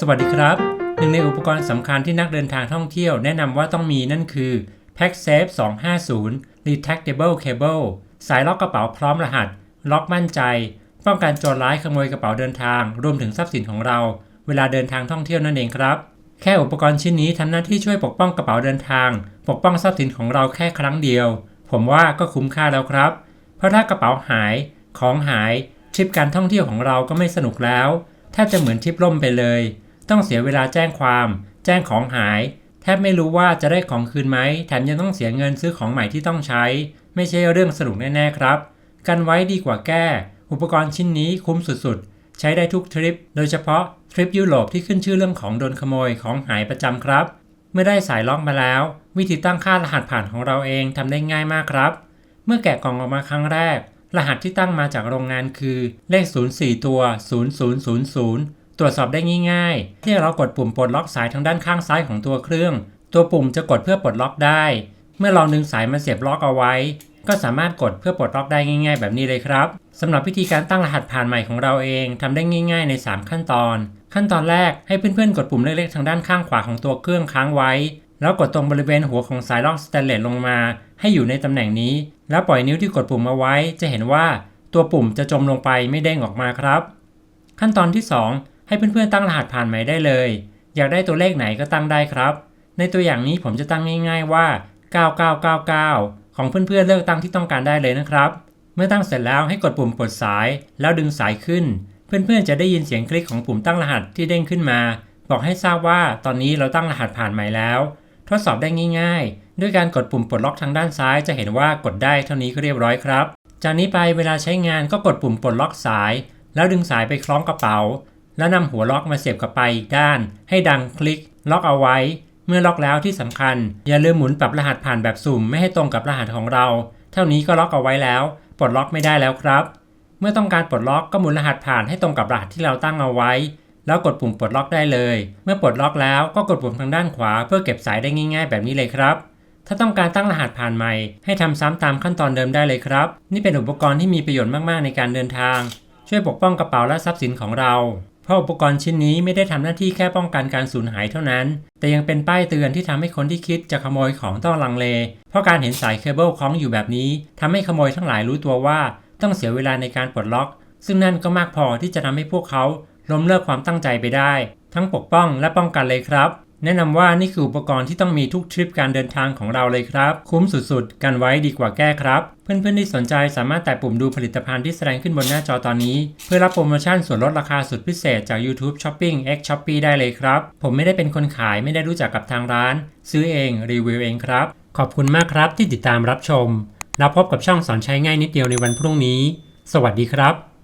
สวัสดีครับ หนึ่งในอุปกรณ์สำคัญที่นักเดินทางท่องเที่ยวแนะนำว่าต้องมีนั่นคือ PackSafe 250 Retractable Cable สายล็อกกระเป๋าพร้อมรหัส ล็อกมั่นใจ ป้องกันโจรร้ายขโมยกระเป๋าเดินทาง รวมถึงทรัพย์สินของเรา เวลาเดินทางท่องเที่ยวนั่นเองครับ แค่อุปกรณ์ชิ้นนี้ทำหน้าที่ช่วยปกป้องกระเป๋าเดินทาง ปกป้องทรัพย์สินของเราแค่ครั้งเดียว ผมว่าก็คุ้มค่าแล้วครับ เพราะถ้ากระเป๋าหาย ของหายทริปการท่องเที่ยวของเราก็ไม่สนุกแล้วแทบจะเหมือนทริปล่มไปเลย ต้องเสียเวลาแจ้งความ แจ้งของหาย แทบไม่รู้ว่าจะได้ของคืนไหม แถมยังต้องเสียเงินซื้อของใหม่ที่ต้องใช้ ไม่ใช่เรื่องสนุกแน่ๆครับ กันไว้ดีกว่าแก้ อุปกรณ์ชิ้นนี้คุ้มสุดๆ ใช้ได้ทุกทริป โดยเฉพาะทริปยุโรปที่ขึ้นชื่อเรื่องของโดนขโมยของหายประจำครับ เมื่อได้สายล็อกมาแล้ว วิธีตั้งค่ารหัสผ่านของเราเองทำได้ง่ายมากครับ เมื่อแกะกล่องออกมาครั้งแรกรหัสที่ตั้งมาจากโรงงานคือ เลข 04 ตัว 0000 ตรวจสอบได้ง่ายๆ ที่เรากดปุ่มปลดล็อกสายทางด้านข้างซ้ายของตัวเครื่อง ตัวปุ่มจะกดเพื่อปลดล็อกได้ เมื่อลองดึงสายมาเสียบล็อกเอาไว้ ก็สามารถกดเพื่อปลดล็อกได้ง่าย ๆ แบบนี้เลยครับสำหรับวิธีการตั้งรหัสผ่านใหม่ของเราเองทำได้ง่าย ๆ ใน 3 ขั้นตอน ขั้นตอนแรกให้เพื่อนๆ กดปุ่มเล็กๆทางด้านข้างขวาของตัวเครื่องค้างไว้ แล้วกดตรงบริเวณหัวของสายล็อกสแตนเลสลงมา ให้อยู่ในตำแหน่งนี้ แล้วปล่อยนิ้วที่กดปุ่มเอาไว้ จะเห็นว่า ตัวปุ่มจะจมลงไปไม่เด้งออกมาครับ ขั้นตอนที่ 2 ให้เพื่อนๆตั้งรหัสผ่านใหม่ได้เลย อยากได้ตัวเลขไหนก็ตั้งได้ครับ ในตัวอย่างนี้ผมจะตั้งง่าย ๆว่า 9999 ของเพื่อนๆเลือกตั้งที่ต้องการได้เลยนะครับ เมื่อตั้งเสร็จแล้วให้กดปุ่มปลดสาย แล้วดึงสายขึ้น เพื่อนๆจะได้ยินเสียงคลิกของปุ่มตั้งรหัสที่เด้งขึ้นมา บอกให้ทราบว่าตอนนี้เราตั้งรหัสผ่านใหม่แล้ว ทดสอบได้ง่าย ๆ ด้วยการกดปุ่มปลดล็อกทางด้านซ้ายจะเห็นว่ากดได้เท่านี้ก็เรียบร้อยครับ จากนี้ไปเวลาใช้งานก็กดปุ่มปลดล็อกสาย แล้วดึงสายไปคล้องกระเป๋า แล้วนำหัวล็อกมาเสียบกับไปอีกด้าน ให้ดังคลิก ล็อกเอาไว้ เมื่อล็อกแล้วที่สำคัญ อย่าลืมหมุนปรับรหัสผ่านแบบสุ่มไม่ให้ตรงกับรหัสของเรา เท่านี้ก็ล็อกเอาไว้แล้ว ปลดล็อกไม่ได้แล้วครับ เมื่อต้องการปลดล็อกก็หมุนรหัสผ่านให้ตรงกับรหัสที่เราตั้งเอาไว้ แล้วกดปุ่มปลดล็อกได้เลย เมื่อปลดล็อกแล้วก็กดปุ่มทางด้านขวา เพื่อเก็บสายได้ง่าย ๆ แบบนี้เลยครับถ้าต้องการตั้งรหัสผ่านใหม่ ให้ทำซ้ำตามขั้นตอนเดิมได้เลยครับ นี่เป็นอุปกรณ์ที่มีประโยชน์มาก ๆ ในการเดินทาง ช่วยปกป้องกระเป๋าและทรัพย์สินของเรา เพราะอุปกรณ์ชิ้นนี้ไม่ได้ทำหน้าที่แค่ป้องกันการสูญหายเท่านั้น แต่ยังเป็นป้ายเตือนที่ทำให้คนที่คิดจะขโมยของต้องลังเล เพราะการเห็นสายเคเบิลคล้องอยู่แบบนี้ทำให้ขโมยทั้งหลายรู้ตัวว่าต้องเสียเวลาในการปลดล็อก ซึ่งนั่นก็มากพอที่จะทำให้พวกเขาล้มเลิกความตั้งใจไปได้ ทั้งปกป้องและป้องกันเลยครับ แนะนำว่านี่คืออุปกรณ์ที่ต้องมีทุกทริปการเดินทางของเราเลยครับ คุ้มสุดๆ กันไว้ดีกว่าแก้ครับ เพื่อนๆที่สนใจสามารถแตะปุ่มดูผลิตภัณฑ์ที่แสดงขึ้นบนหน้าจอตอนนี้ เพื่อรับโปรโมชั่นส่วนลดราคาสุดพิเศษจาก YouTube Shopping X Shopee ได้เลยครับ ผมไม่ได้เป็นคนขายไม่ได้รู้จักกับทางร้าน ซื้อเองรีวิวเองครับ ขอบคุณมากครับที่ติดตามรับชมแล้วพบกับช่องสอนใช้ง่ายนิดเดียวในวันพรุ่งนี้ สวัสดีครับ